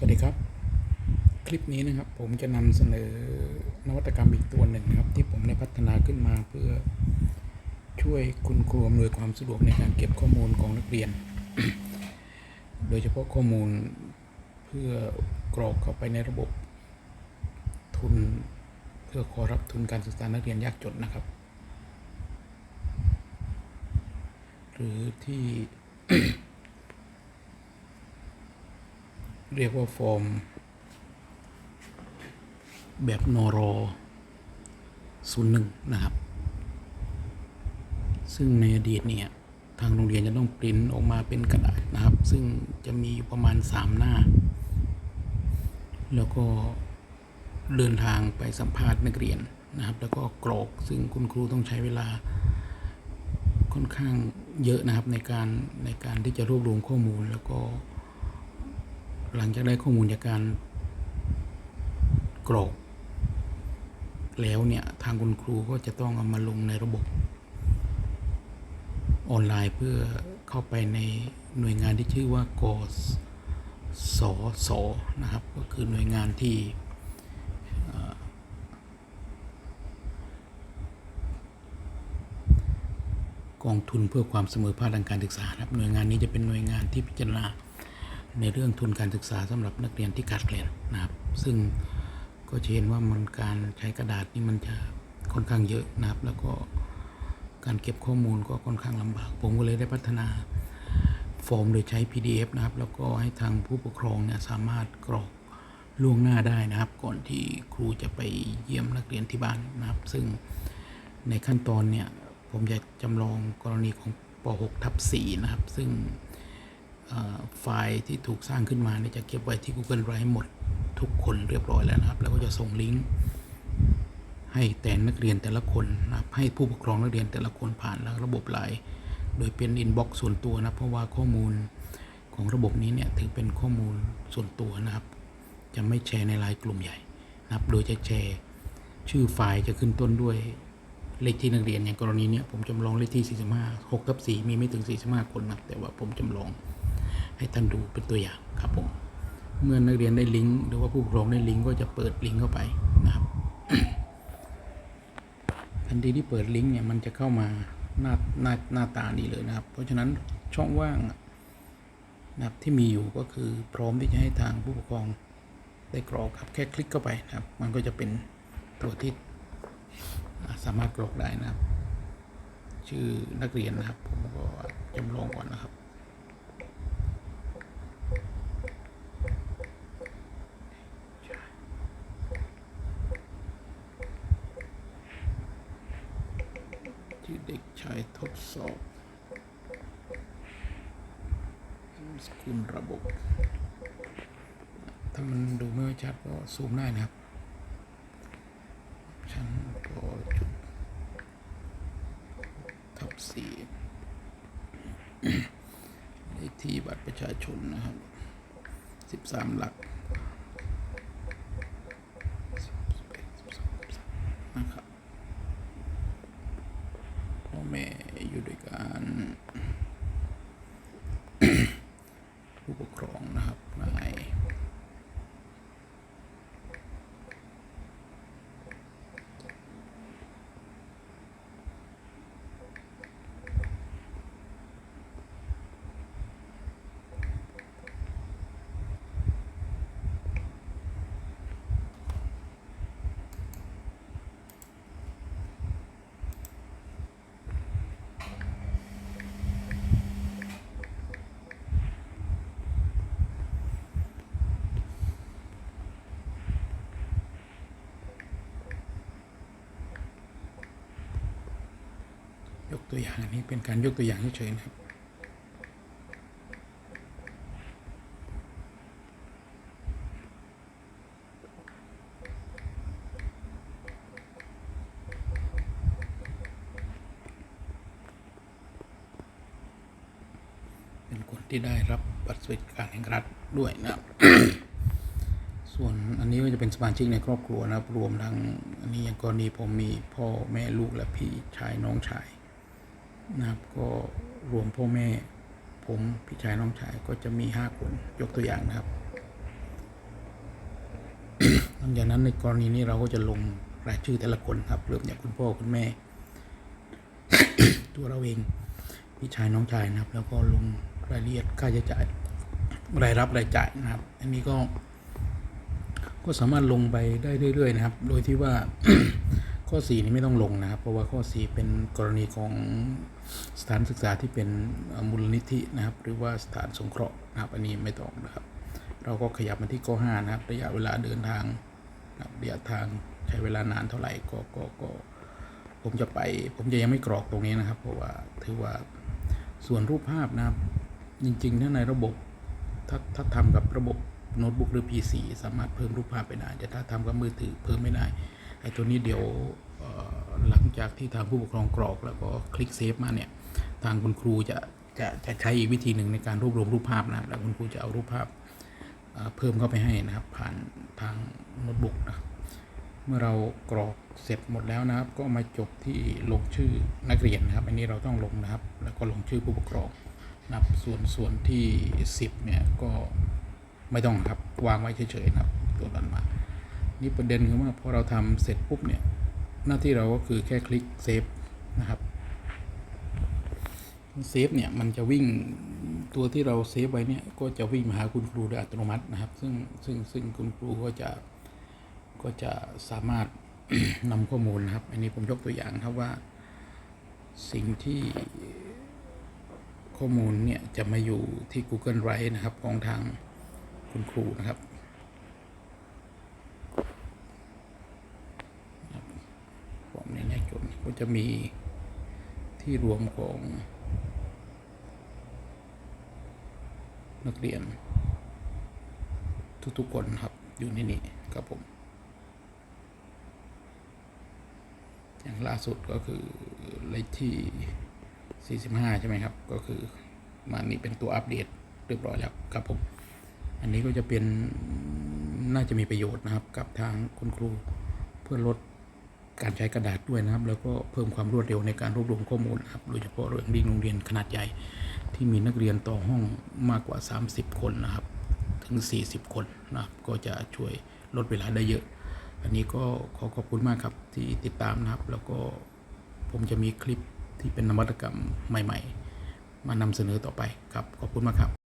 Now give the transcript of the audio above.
สวัสดีครับ คลิปนี้นะครับผมจะนำเสนอนวัตกรรมอีกตัวหนึ่งนะครับ ที่ผมได้พัฒนาขึ้นมาเพื่อช่วยคุณครูอำนวยความสะดวกในการเก็บข้อมูลของนักเรียน โดยเฉพาะข้อมูลเพื่อกรอกเข้าไปในระบบทุนเพื่อขอรับทุนการศึกษานักเรียนยากจนนะครับ หรือที่ เรียกว่าฟอร์ม แบบนอรอศูนย์หนึ่งนะครับ ซึ่งในอดีตเนี่ย ทางโรงเรียนจะต้องปริ้นออกมาเป็นกระดาษนะครับ ซึ่งจะมีประมาณ 3 หน้า แล้วก็เดินทางไปสัมภาษณ์นักเรียนนะครับ แล้วก็กรอกซึ่งคุณครูต้องใช้เวลาค่อนข้างเยอะนะครับในการในการที่จะรวบรวมข้อมูลแล้วก็ หลังจากได้ข้อมูลจากการกรอกแล้วเนี่ยทางคุณครูก็จะต้องเอามาลงในระบบออนไลน์เพื่อเข้าไปในหน่วยงานที่ชื่อว่ากสสนะครับ ก็คือหน่วยงานที่กองทุนเพื่อความเสมอภาคทางการศึกษาครับหน่วยงานนี้จะเป็นหน่วยงานที่พิจารณา ในเรื่องทุนการศึกษาสำหรับนักเรียนที่ขาดแคลนนะครับ ซึ่งก็เห็นว่ามันการใช้กระดาษนี่มันจะค่อนข้างเยอะนะครับ แล้วก็การเก็บข้อมูลก็ค่อนข้างลำบาก ผมก็เลยได้พัฒนาฟอร์มโดยใช้ PDF นะครับ แล้วก็ให้ทางผู้ปกครองเนี่ยสามารถกรอกล่วงหน้าได้นะครับ ก่อนที่ครูจะไปเยี่ยมนักเรียนที่บ้านนะครับ ซึ่งในขั้นตอนเนี่ยผมจะจำลองกรณีของป .6 ทับ4นะครับ ซึ่ง ไฟล์ที่ถูกสร้างขึ้นมาเนี่ยจะเก็บไว้ที่ Google Drive หมดทุกคนเรียบร้อยแล้วนะครับ แล้วก็จะส่งลิงก์ให้แต่นักเรียนแต่ละคนนะครับให้ผู้ปกครองนักเรียนแต่ละคนผ่านระบบไลน์โดยเป็นอินบ็อกซ์ส่วนตัวนะเพราะว่าข้อมูลของระบบนี้เนี่ยถือเป็นข้อมูลส่วนตัวนะครับ จะไม่แชร์ในไลน์กลุ่มใหญ่นะครับ โดยจะแชร์ชื่อไฟล์จะขึ้นต้นด้วยเลขที่นักเรียนอย่างกรณีเนี้ยผมจำลองเลขที่ 45 6ทับ4มีไม่ถึง 45 คนนะครับแต่ว่าผมจำลอง ให้ท่านดูเป็นตัวอย่างครับผมเมื่อนักเรียนได้ลิงก์หรือว่าผู้ปกครองได้ลิงก์ก็จะเปิดลิงก์เข้าไปนะครับทันทีที่เปิดลิงก์เนี่ยมันจะเข้ามาหน้าหน้าหน้าตานี้เลยนะครับ เพราะฉะนั้นช่องว่างนะครับที่มีอยู่ก็คือพร้อมที่จะให้ทางผู้ปกครองได้กรอกครับแค่คลิกเข้าไปนะครับ มันก็จะเป็นตัวที่สามารถกรอกได้นะครับ ชื่อนักเรียนนะครับ ผมก็จำลองก่อนนะครับ ชื่อเด็กชายทดสอบสกุลระบบ ถ้ามันดูไม่ชัดก็ซูมได้นะครับ ชั้นปจุดทับสี่เลขที่บัตรประชาชนนะครับสิบสามหลักนะครับ พ่อ แม่อยู่ด้วยกันผู้ปกครองนะครับนาย ยกตัวอย่างอันนี้เป็นการยกตัวอย่างเฉยๆนะครับเป็นคนที่ได้รับบัตรสวัสดิการแห่งรัฐด้วยนะครับ ส่วนอันนี้ก็จะเป็นสมาชิกในครอบครัวนะครับ รวมทั้งอันนี้อย่างกรณีผมมีพ่อแม่ลูกและพี่ชายน้องชาย นะครับก็รวมพ่อแม่ ผมพี่ชายน้องชายก็จะมีห้าคนยกตัวอย่างนะครับหลังจากนั้นในกรณีนี้เราก็จะลงรายชื่อแต่ละคนครับ เริ่มจากคุณพ่อคุณแม่ ตัวเราเองพี่ชายน้องชายนะครับ แล้วก็ลงรายละเอียดค่าใช้จ่ายรายรับรายจ่ายนะครับ อันนี้ก็ ก็สามารถลงไปได้เรื่อยๆนะครับ โดยที่ว่าข้อ4นี้ไม่ต้องลงนะครับ เพราะว่าข้อ4เป็นกรณีของ สถานศึกษาที่เป็นมูลนิธินะครับ หรือว่าสถานสงเคราะห์นะครับ อันนี้ไม่ต้องนะครับ เราก็ขยับมาที่ข้อ5นะครับ ระยะเวลาเดินทางนะครับระยะทางใช้เวลานานเท่าไหร่ก็ก็ก็ผมจะไปผมจะยังไม่กรอกตรงนี้นะครับ เพราะว่าถือว่าส่วนรูปภาพนะครับ จริงๆถ้าในระบบถ้าถ้าทำกับระบบโน้ตบุ๊กหรือ PC สามารถเพิ่มรูปภาพไปได้แต่ถ้าทำกับมือถือเพิ่มไม่ได้ ไอ้ตัวนี้เดี๋ยวหลังจากที่ทางผู้ปกครองกรอกแล้วก็คลิกเซฟมาเนี่ยทางคุณครูจะจะจะใช้อีกวิธีหนึ่งในการรวบรวมรูปภาพนะแล้วคุณครูจะเอารูปภาพเพิ่มเข้าไปให้นะครับ ผ่านทางโน้ตบุ๊กนะเมื่อเรากรอกเสร็จหมดแล้วนะครับ ก็มาจบที่ลงชื่อนักเรียนนะครับ อันนี้เราต้องลงนะครับ แล้วก็ลงชื่อผู้ปกครองนะครับส่วนส่วนที่ 10เนี่ยก็ไม่ต้องครับวางไว้เฉยๆนะครับตัวนั้นมา นี่ประเด็นคือว่าพอเราทำเสร็จปุ๊บเนี่ยหน้าที่เราก็คือแค่คลิกเซฟนะครับเซฟเนี่ยมันจะวิ่งตัวที่เราเซฟไว้เนี่ยก็จะวิ่งมาหาคุณครูโดยอัตโนมัตินะครับ ซึ่งซึ่งซึ่งคุณครูก็จะก็จะสามารถนำข้อมูลนะครับ อันนี้ผมยกตัวอย่างครับว่าสิ่งที่ข้อมูลเนี่ยจะมาอยู่ที่ Google Drive นะครับของทางคุณครูนะครับผมในแง่ จะมีที่รวมของ นักเรียน ทุกๆคนครับอยู่ในนี้ครับผม อย่างล่าสุดก็คือเลขที่ 45 ใช่ไหมครับ ก็คือมานี่เป็นตัวอัปเดตเรียบร้อยแล้วครับผม อันนี้ก็จะเป็นน่าจะมีประโยชน์นะครับกับทางคุณครูเพื่อลด การใช้กระดาษด้วยนะครับ แล้วก็เพิ่มความรวดเร็วในการรวบรวมข้อมูลครับโดยเฉพาะเรื่องโรงเรียนขนาดใหญ่ ที่มีนักเรียนต่อห้องมากกว่า 30 คนนะครับ ถึง 40 คนนะครับ ก็จะช่วยลดเวลาได้เยอะ อันนี้ก็ขอขอบคุณมากครับที่ติดตามนะครับ แล้วก็ผมจะมีคลิปที่เป็นนวัตกรรมใหม่ ๆ มานำเสนอต่อไปครับขอบคุณมากครับ